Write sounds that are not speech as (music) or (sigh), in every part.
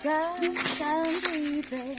Cause I'm breathing.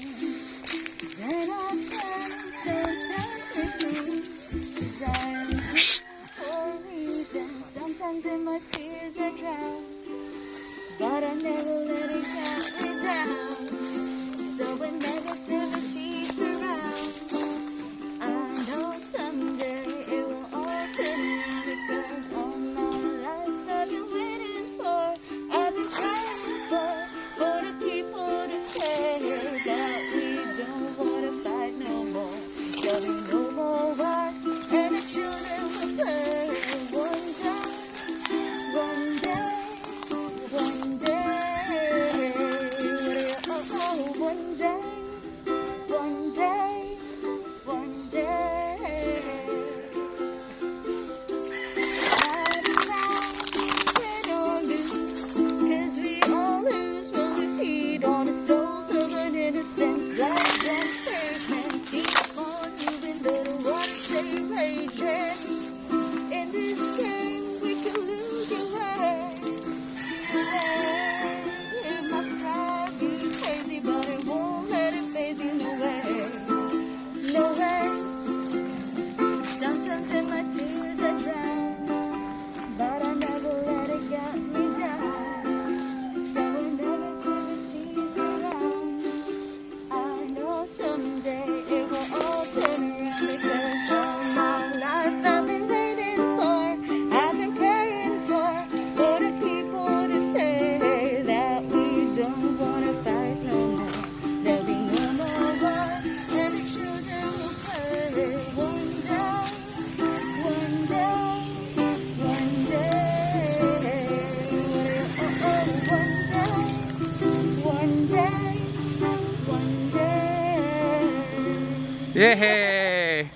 Yehey!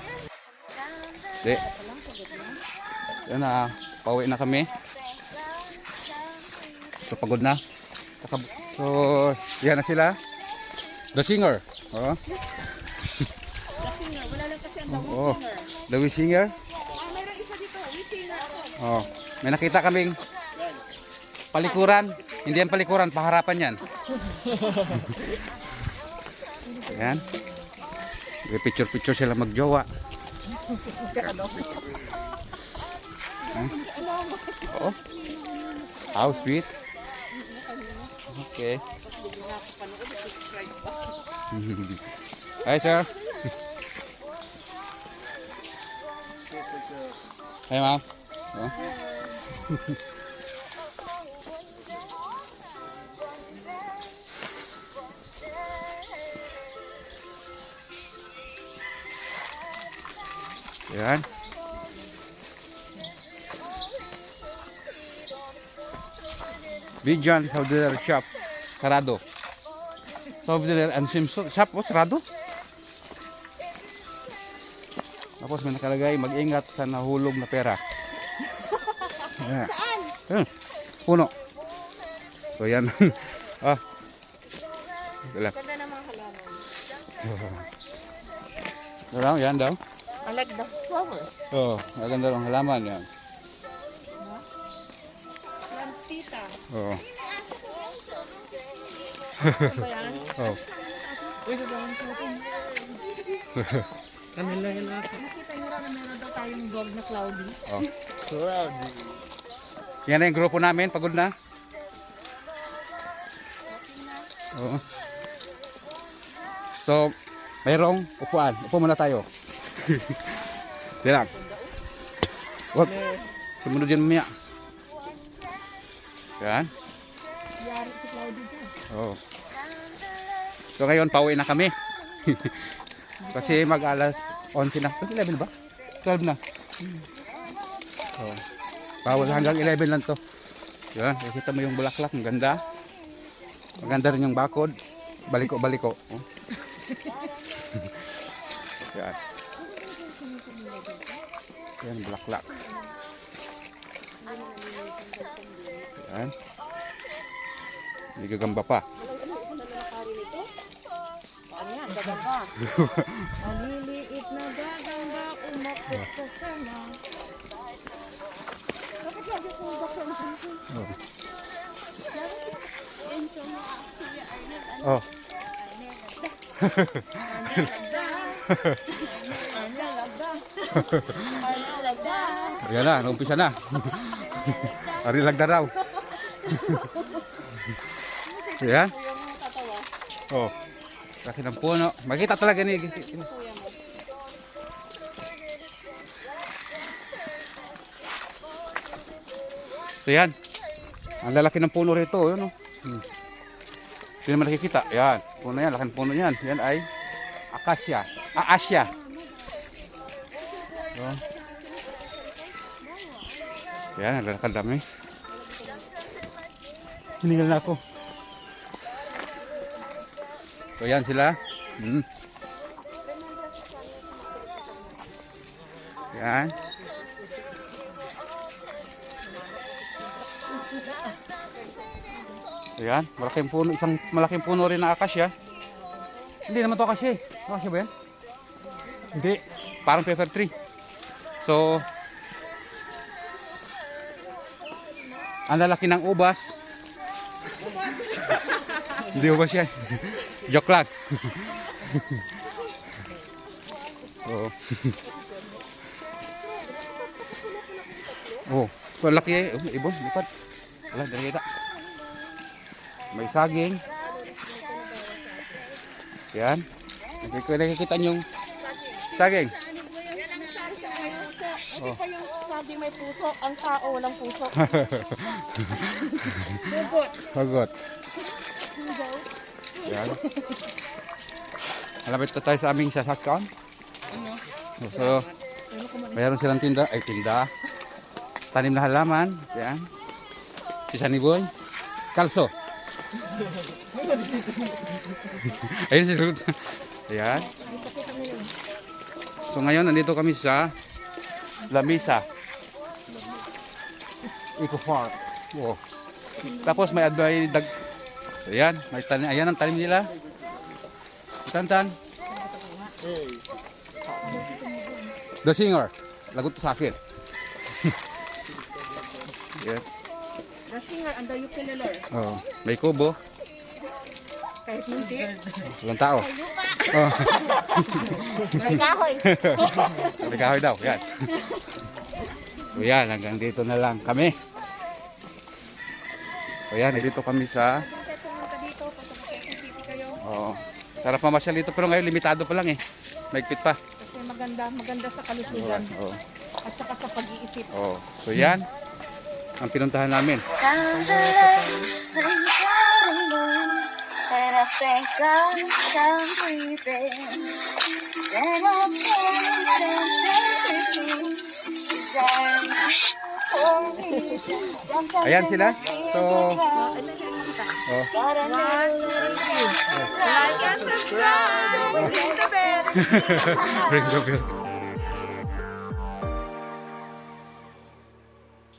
Di. Yan na, pauwi na kami. So, pagod na. So, yan na sila. The singer. Oh. Wala lang kasi ang. The Wish Singer. Ah, mayroon isa dito, within Oh. May nakita kaming palikuran. Hindi yan palikuran, paharapan yan. (laughs) yan. May picture-picture sila magjowa. Huh? Oo. How sweet. Okay. (laughs) Hi, sir. (laughs) Hi, ma'am. Oh. (laughs) Yan. Bijan Southern Shop. Sarado. Southern and Simpson Shop. Oh, sarado. Tapos may nakalagay, mag-ingat sa nahulog na pera. (laughs) Saan? Hmm. Puno. So yan. (laughs) ah. Wala. Ganda ng mga halaman. Wala, yan daw. I like the flowers. Oh, maganda lang halaman yan. Plantita. Oo. Yan? (laughs) Oh. Uy, sa dami ko ito. Kanila yun ako. Nakita niyo raw na meron daw tayong dog na cloudy. oh. Surround. Yan na yung grupo namin, pagod na. Oo. So, mayroong upuan. Upo muna tayo. (laughs) Lang. Wag. Sumunod dyan mamaya. Yan. Oo. So ngayon, pauwi na kami. (laughs) Kasi mag alas 11 na. Kasi 11 ba? 12 na. Oo. Bawal hanggang 11 lang to. Yan, nakita mo yung bulaklak, ang ganda. Maganda rin yung bakod. Baliko-baliko. Oh. Yan, bulaklak. Yan. May gagamba pa. Ano. Maliliit na gagamba umakit sa sama. Bakit lagi kong bakit Oh. Yan (laughs) Oh. Ayan na, umpisa na. (laughs) Ari lagda raw. (laughs) so yan. Oh. Laki ng puno. Makita talaga ni. So yan. Ang lalaki ng puno rito. Yun, oh. Hmm. Hindi naman nakikita. Yan. Puno yan. Laki ng puno yan. Yan ay akasya. Ah, asya. Yan. Lalaki dami. Hiningal na ako. So yan sila. Hmm. Yan. Ayan, malaking puno, isang malaking puno rin na akasya. Hindi naman to akasya eh. Akasya ba yan? Hindi, parang pepper tree. So, ang lalaki ng ubas. Hindi ubas yan. Joke lang. Oo. oh, so laki eh. Oh, ibon, lipat. Wala, dali kita. May saging. Yan. Nakik- Nakikita nyo yung saging. Hindi sabi may puso, ang tao walang puso. (laughs) Sagot. Yan. Malapit na tayo sa aming sasakyan. So, mayroon silang tinda. Ay, tinda. Tanim na halaman. Yan. Si Sunny Boy. Kalso. (laughs) Ayun si Sulot. Ayan. So ngayon, nandito kami sa Lamisa. Eco Park. Wow. Tapos may advay dag Ayan, may tanim. Ayan ang tanim nila. Tantan. The singer. Lagot sa akin. (laughs) Ayan. The singer and the ukulele. Oh, may kubo. Kahit hindi. Walang tao. Oh, May kahoy. (laughs) may kahoy daw. Yan. (laughs) So yan, hanggang dito na lang kami. So yan, dito kami sa. Oh, sarap mamasyal dito pero ngayon limitado pa lang eh. Maigpit pa. Kasi maganda, maganda sa kalusugan. Oh, At saka sa pag-iisip. oh. So yan ang pinuntahan namin. And I think I'm done breathing. Then I can't take it Ayan sila. So, oh. Like and subscribe. Ring the bell. (laughs) Ring the bell.